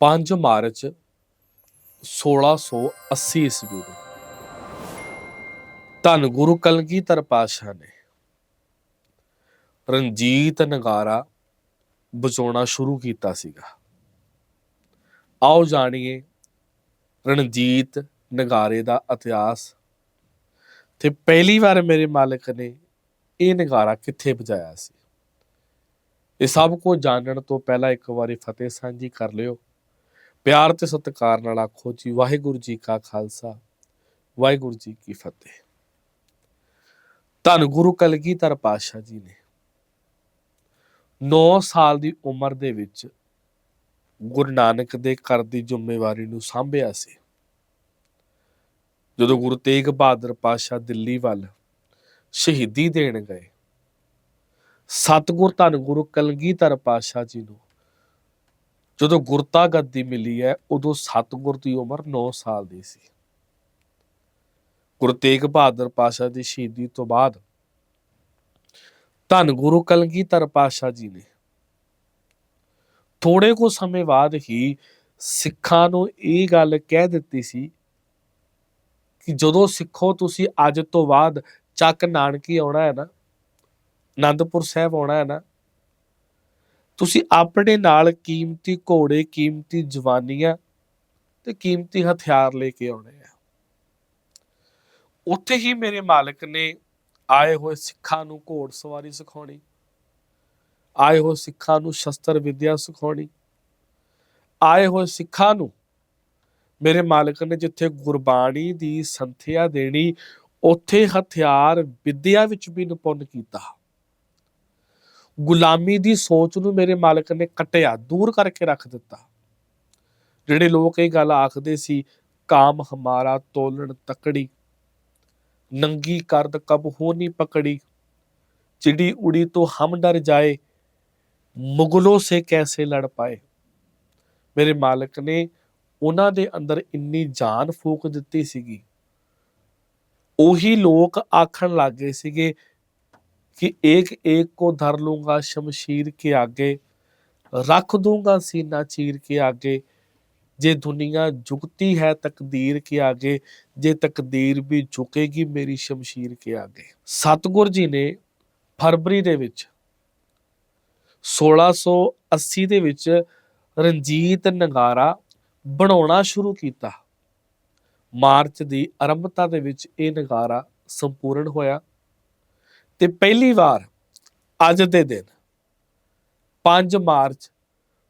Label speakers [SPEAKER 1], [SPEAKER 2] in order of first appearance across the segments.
[SPEAKER 1] 5 March 1680 ਈਸਵੀ ਨੂੰ। ਧੰਨ ਗੁਰੂ ਕਲਗੀਧਰ ਪਾਤਸ਼ਾਹ ਨੇ ਰਣਜੀਤ ਨਗਾਰਾ ਵਜਾਉਣਾ ਸ਼ੁਰੂ ਕੀਤਾ ਸੀਗਾ। ਆਓ ਜਾਣੀਏ ਰਣਜੀਤ ਨਗਾਰੇ ਦਾ ਇਤਿਹਾਸ। ਤੇ ਪਹਿਲੀ ਵਾਰ ਮੇਰੇ ਮਾਲਕ ਨੇ ਇਹ ਨਗਾਰਾ ਕਿੱਥੇ ਵਜਾਇਆ ਸੀ? ਇਹ ਸਭ ਕੁਝ ਜਾਣਨ ਤੋਂ ਪਹਿਲਾਂ ਇੱਕ ਵਾਰੀ ਫਤਿਹ ਸਾਂਝੀ ਕਰ ਲਿਓ। ਪਿਆਰ ਤੇ ਸਤਿਕਾਰ ਨਾਲ ਆਖੋ ਜੀ, ਵਾਹਿਗੁਰੂ ਜੀ ਕਾ ਖਾਲਸਾ, ਵਾਹਿਗੁਰੂ ਜੀ ਕੀ ਫਤਿਹ। ਧੰਨ ਗੁਰੂ ਕਲਗੀਧਰ ਪਾਤਸ਼ਾਹ ਜੀ ਨੇ 9 ਸਾਲ ਦੀ ਉਮਰ ਦੇ ਵਿੱਚ ਗੁਰੂ ਨਾਨਕ ਦੇ ਘਰ ਦੀ ਜ਼ਿੰਮੇਵਾਰੀ ਨੂੰ ਸੰਭਿਆ ਸੀ। ਜਦੋਂ ਗੁਰੂ ਤੇਗ ਬਹਾਦਰ ਪਾਤਸ਼ਾਹ ਦਿੱਲੀ ਵੱਲ ਸ਼ਹੀਦੀ ਦੇਣ ਗਏ, ਸਤਿਗੁਰ ਧੰਨ ਗੁਰੂ ਕਲਗੀਧਰ ਪਾਤਸ਼ਾਹ ਜੀ ਨੂੰ ਜਦੋਂ ਗੁਰਤਾ ਗੱਦੀ ਮਿਲੀ ਹੈ, ਉਦੋਂ ਸਤਿਗੁਰ ਦੀ ਉਮਰ 9 ਸਾਲ ਦੀ ਸੀ। ਗੁਰੂ ਤੇਗ ਬਹਾਦਰ ਪਾਤਸ਼ਾਹ ਦੀ ਸ਼ਹੀਦੀ ਤੋਂ ਬਾਅਦ ਧੰਨ ਗੁਰੂ ਕਲਗੀਧਰ ਪਾਤਸ਼ਾਹ ਜੀ ਨੇ ਥੋੜੇ ਕੁ ਸਮੇਂ ਬਾਅਦ ਹੀ ਸਿੱਖਾਂ ਨੂੰ ਇਹ ਗੱਲ ਕਹਿ ਦਿੱਤੀ ਸੀ ਕਿ ਜਦੋਂ ਸਿੱਖੋ ਤੁਸੀਂ ਅੱਜ ਤੋਂ ਬਾਅਦ ਚੱਕ ਨਾਨਕੀ ਆਉਣਾ ਹੈ ਨਾ ਆਨੰਦਪੁਰ ਸਾਹਿਬ ਆਉਣਾ ਹੈ ਨਾ ਤੁਸੀਂ ਆਪਣੇ ਨਾਲ ਕੀਮਤੀ ਘੋੜੇ, ਕੀਮਤੀ ਜਵਾਨੀਆਂ ਤੇ ਕੀਮਤੀ ਹਥਿਆਰ ਲੈ ਕੇ ਆਉਣੇ ਆ। ਉੱਥੇ ਹੀ ਮੇਰੇ ਮਾਲਕ ਨੇ ਆਏ ਹੋਏ ਸਿੱਖਾਂ ਨੂੰ ਘੋੜ ਸਵਾਰੀ ਸਿਖਾਉਣੀ, ਆਏ ਹੋਏ ਸਿੱਖਾਂ ਨੂੰ ਸ਼ਸਤਰ ਵਿਦਿਆ ਸਿਖਾਉਣੀ, ਆਏ ਹੋਏ ਸਿੱਖਾਂ ਨੂੰ ਮੇਰੇ ਮਾਲਕ ਨੇ ਜਿੱਥੇ ਗੁਰਬਾਣੀ ਦੀ ਸੰਥਿਆ ਦੇਣੀ, ਉੱਥੇ ਹਥਿਆਰ ਵਿੱਦਿਆ ਵਿੱਚ ਵੀ ਨਿਪੁੰਨ ਕੀਤਾ। ਗੁਲਾਮੀ ਦੀ ਸੋਚ ਨੂੰ ਮੇਰੇ ਮਾਲਕ ਨੇ ਕਟਿਆ, ਦੂਰ ਕਰਕੇ ਰੱਖ ਦਿੱਤਾ। ਜਿਹੜੇ ਲੋਕ ਇਹ ਗੱਲ ਆਖਦੇ ਸੀ, ਕਾਮ ਹਮਾਰਾ ਤੋਲਣ ਤਕੜੀ, ਨੰਗੀ ਕਰਦ ਕਬ ਹੋ ਪਕੜੀ, ਚਿੜੀ ਉੜੀ ਤੋਂ ਹਮ ਡਰ ਜਾਏ, ਮੁਗਲੋਂ ਸੇ ਕੈਸੇ ਲੜ ਪਾਏ? ਮੇਰੇ ਮਾਲਕ ਨੇ ਉਹਨਾਂ ਦੇ ਅੰਦਰ ਇੰਨੀ ਜਾਨ ਫੂਕ ਦਿੱਤੀ ਸੀਗੀ। ਉਹੀ ਲੋਕ ਆਖਣ ਲੱਗੇ ਸੀਗੇ कि एक एक को धर लूंगा शमशीर के आगे रख दूंगा सीना चीर के आगे जे दुनिया झुकती है तकदीर के आगे जे ਤਕਦੀਰ ਵੀ ਝੁਕੇਗੀ ਮੇਰੀ ਸ਼ਮਸ਼ੀਰ ਕੇ ਆਗੇ ਸਤਗੁਰ ਜੀ ਨੇ ਫਰਵਰੀ ਦੇ ਵਿੱਚ 1680 ਦੇ ਵਿੱਚ ਰਣਜੀਤ ਨਗਾਰਾ ਬਣਾਉਣਾ ਸ਼ੁਰੂ ਕੀਤਾ ਮਾਰਚ ਦੀ ਆਰੰਭਤਾ ਦੇ ਵਿੱਚ ਇਹ ਨਗਾਰਾ ਸੰਪੂਰਨ ਹੋਇਆ ਤੇ ਪਹਿਲੀ ਵਾਰ ਅੱਜ ਦੇ ਦਿਨ 5 ਮਾਰਚ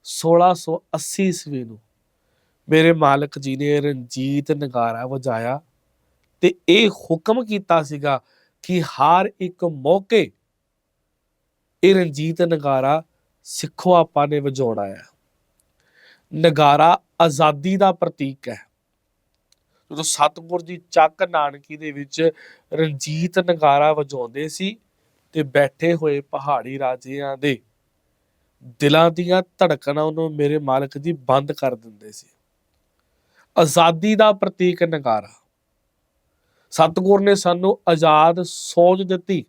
[SPEAKER 1] 1680 ਈਸਵੀ ਨੂੰ ਮੇਰੇ ਮਾਲਕ ਜੀ ਨੇ ਰਣਜੀਤ ਨਗਾਰਾ ਵਜਾਇਆ ਤੇ ਇਹ ਹੁਕਮ ਕੀਤਾ ਸੀਗਾ ਕਿ ਹਰ ਇੱਕ ਮੌਕੇ ਇਹ ਰਣਜੀਤ ਨਗਾਰਾ ਸਿੱਖੋ ਆਪਾਂ ਨੇ ਵਜਾਉਣਾ ਹੈ ਨਗਾਰਾ ਆਜ਼ਾਦੀ ਦਾ ਪ੍ਰਤੀਕ ਹੈ। ਜਦੋਂ ਸਤਿਗੁਰ ਦੀ ਚੱਕ ਨਾਨਕੀ ਦੇ ਵਿੱਚ ਰਣਜੀਤ ਨਗਾਰਾ ਵਜਾਉਂਦੇ ਸੀ ਤੇ ਬੈਠੇ ਹੋਏ ਪਹਾੜੀ ਰਾਜਿਆਂ ਦੇ ਦਿਲਾਂ ਦੀਆਂ ਧੜਕਣਾਂ ਨੂੰ ਮੇਰੇ ਮਾਲਕ ਜੀ ਬੰਦ ਕਰ ਦਿੰਦੇ ਸੀ। ਆਜ਼ਾਦੀ ਦਾ ਪ੍ਰਤੀਕ ਨਗਾਰਾ। ਸਤਿਗੁਰ ਨੇ ਸਾਨੂੰ ਆਜ਼ਾਦ ਸੋਚ ਦਿੱਤੀ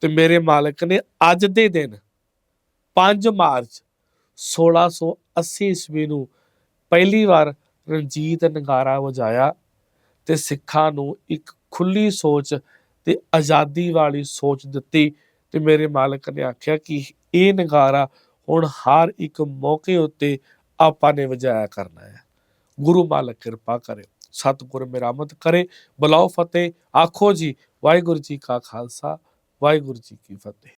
[SPEAKER 1] ਤੇ ਮੇਰੇ ਮਾਲਕ ਨੇ ਅੱਜ ਦੇ ਦਿਨ 5 ਮਾਰਚ 1680 ਈਸਵੀ ਨੂੰ ਪਹਿਲੀ ਵਾਰ ਰਣਜੀਤ ਨਗਾਰਾ ਵਜਾਇਆ ਤੇ ਸਿੱਖਾਂ ਨੂੰ ਇੱਕ ਖੁੱਲੀ ਸੋਚ ਤੇ ਆਜ਼ਾਦੀ ਵਾਲੀ ਸੋਚ ਦਿੱਤੀ ਤੇ ਮੇਰੇ ਮਾਲਕ ਨੇ ਆਖਿਆ ਕਿ ਇਹ ਨਗਾਰਾ ਹੁਣ ਹਰ ਇੱਕ ਮੌਕੇ ਉੱਤੇ ਆਪਾਂ ਨੇ ਵਜਾਇਆ ਕਰਨਾ ਹੈ। ਗੁਰੂ ਮਾਲਕ ਕਿਰਪਾ ਕਰੇ, ਸਤਿਗੁਰ ਮਿਹਰਮਤ ਕਰੇ, ਬੁਲਾਓ ਫਤਿਹ। ਆਖੋ ਜੀ, ਵਾਹਿਗੁਰੂ ਜੀ ਕਾ ਖਾਲਸਾ, ਵਾਹਿਗੁਰੂ ਜੀ ਕੀ ਫਤਿਹ।